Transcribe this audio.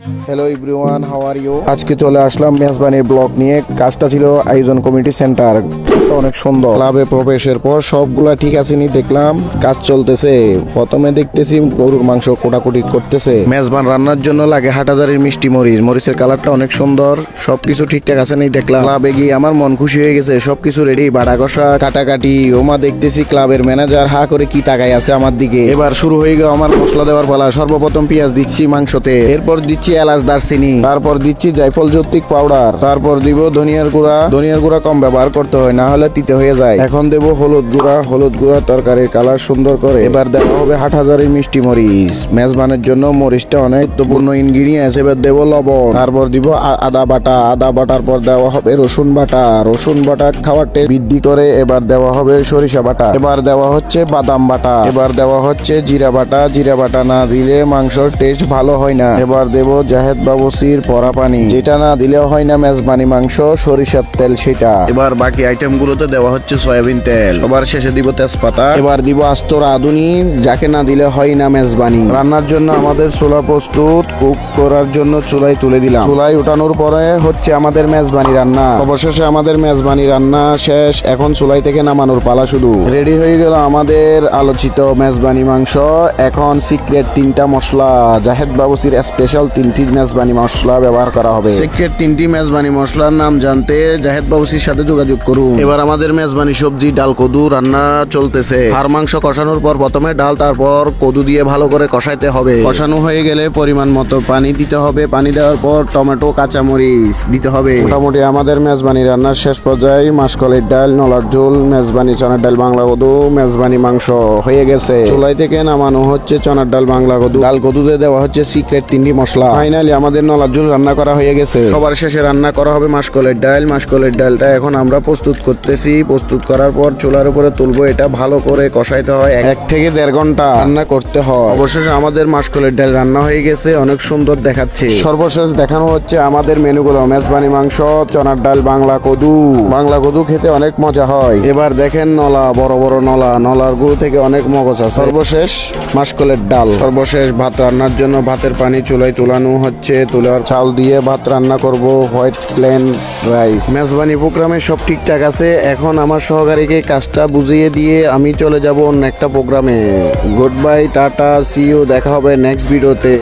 Hello everyone how are you আজকে চলে আসলাম মেজবানির block নিয়ে। কাজটা ছিল আয়োজন কমিটি সেন্টার। অনেক সুন্দর। ক্লাবে প্রবেশের পর সবগুলা ঠিক আছে নি, দেখলাম। কাজ চলতেছে। প্রথমে দেখতেছি গরুর মাংস কোটাকুটি করতেছে। মেজবান রান্নার জন্য লাগে হাটাজারির মিষ্টি মরিচ। মরিচের কালারটা অনেক সুন্দর। সবকিছু ঠিকঠাক আছে নি, দেখলাম। ক্লাবে গিয়ে আমার মন খুশি হয়ে গেছে। সবকিছু রেডি বাড়া কষা কাটাকাটি। ওমা দেখতেছি ক্লাবের ম্যানেজার হা করে কি তাকাই আছে আমার দিকে। এবার শুরু হয়ে গেল আমার মশলা দেওয়ার পালা। সর্বপ্রথম পেঁয়াজ দিচ্ছি মাংসতে। এরপর দিচ্ছি এলাচ, দারচিনি। তারপর দিচ্ছি জায়ফল জ্যোতিক পাউডার তারপর দিব ধনিয়ার গুঁড়া। ধনিয়ার গুঁড়া কম ব্যবহার করতে হয়, না হলে তিতে হয়ে যায়। এখন দেব হলুদ গুঁড়া। হলুদ গুঁড়া তরকারির কালার সুন্দর করে। এবার দেওয়া হবে হাট হাজারের মিষ্টি মরিচ। মেজবানের জন্য মরিচটা অনেক গুরুত্বপূর্ণ ইনগ্রিডিয়েন্টস এবার দেব লবণ। তারপর দিব আদা বাটা। আদা বাটার পর দেওয়া হবে রসুন বাটা। রসুন বাটা খাওয়ার টেস্ট বৃদ্ধি করে এবার দেওয়া হবে সরিষা বাটা। এবার দেওয়া হচ্ছে বাদাম বাটা। এবার দেওয়া হচ্ছে জিরা বাটা। জিরা বাটা না দিলে মাংসর টেস্ট ভালো হয় না। এবার দেব জাহেদ বাবুসির পরা পানি যেটা না দিলেও হয় না মেজবানি মাংস সরিষার তেল সেটা। এবার বাকি আইটেম গুলোতে দেওয়া হচ্ছে সয়াবিন তেল। এবার শেষে দিব তেজপাতা। এবার দিব আস্ত রাঁধুনি যাকে না দিলে হয় না মেজবানি। রান্নার জন্য আমাদের চুলা প্রস্তুত কুক করার জন্য চুলাই তুলে দিলাম। চুলাই উঠানোর পরে হচ্ছে আমাদের মেজবানি রান্না। অবশেষে আমাদের মেজবানি রান্না শেষ এখন চুলাই থেকে নামানোর পালা শুধু রেডি হয়ে গেল আমাদের আলোচিত মেজবানি মাংস। এখন সিক্রেট তিনটা মশলা জাহেদ বাবুসির স্পেশাল তিনটি মেজবানি মশলা ব্যবহার করা হবে। সিক্রেট তিনটি মেজবানি মশলার নাম জানতে জাহেদ বাবুসির সাথে যোগাযোগ করুন। এবার আমাদের মেজবানি সবজি ডাল কদু রান্না চলতেছে। হাড় মাংস কষানোর পর প্রথমে ডাল তারপর কদু দিয়ে ভালো করে কষাইতে হবে। কষানো হয়ে গেলে পরিমাণ মতো পানি দিতে হবে। পানি দেওয়ার পর টমেটো কাঁচামরিচ দিতে হবে। মোটামুটি আমাদের মেজবানি রান্নার শেষ পর্যায়ে মাসকলের ডাল নলার ঝোল মেজবানি চনার ডাল বাংলা কদু মেজবানি মাংস হয়ে গেছে। চুলাই থেকে নামানো হচ্ছে চনার ডাল বাংলা কদু। ডাল কদুতে দেওয়া হচ্ছে সিক্রেট তিনটি মশলা। ফাইনালি আমাদের নলার ঝোল রান্না করা হয়ে গেছে। সবার শেষে রান্না করা হবে মাসকলের ডাল মাসকলের ডালটা এখন আমরা প্রস্তুত করতেছি। প্রস্তুত করার পর চুলার উপরে তুলবো। এটা ভালো করে কষাইতে হয়। এক থেকে দেড় ঘণ্টা রান্না করতে হয়। অবশেষে আমাদের মাসকলের ডাল রান্না হয়ে গেছে। অনেক সুন্দর দেখাচ্ছে। সর্বশেষ দেখানো হচ্ছে আমাদের মেনুগুলো। মেজবানি মাংস চনার ডাল বাংলা কদু। বাংলা কদু খেতে অনেক মজা হয়। এবার দেখেন নলা বড় বড় নলা। নলার গুঁড়ো থেকে অনেক মগজ আছে। সর্বশেষ মাসকলের ডাল। সর্বশেষ ভাত রান্নার জন্য ভাতের পানি চুলাই চুলায় তুলানো হচ্ছে তুলার চাল দিয়ে ভাত রান্না করব, হোয়াইট প্লেন রাইস। মেজবানি প্রোগ্রামে সব ঠিকঠাক আছে, এখন আমার সহকারীকে কাজটা বুঝিয়ে দিয়ে আমি চলে যাব অন্য একটা প্রোগ্রামে। গুড বাই টাটা সিও দেখা হবে নেক্সট ভিডিওতে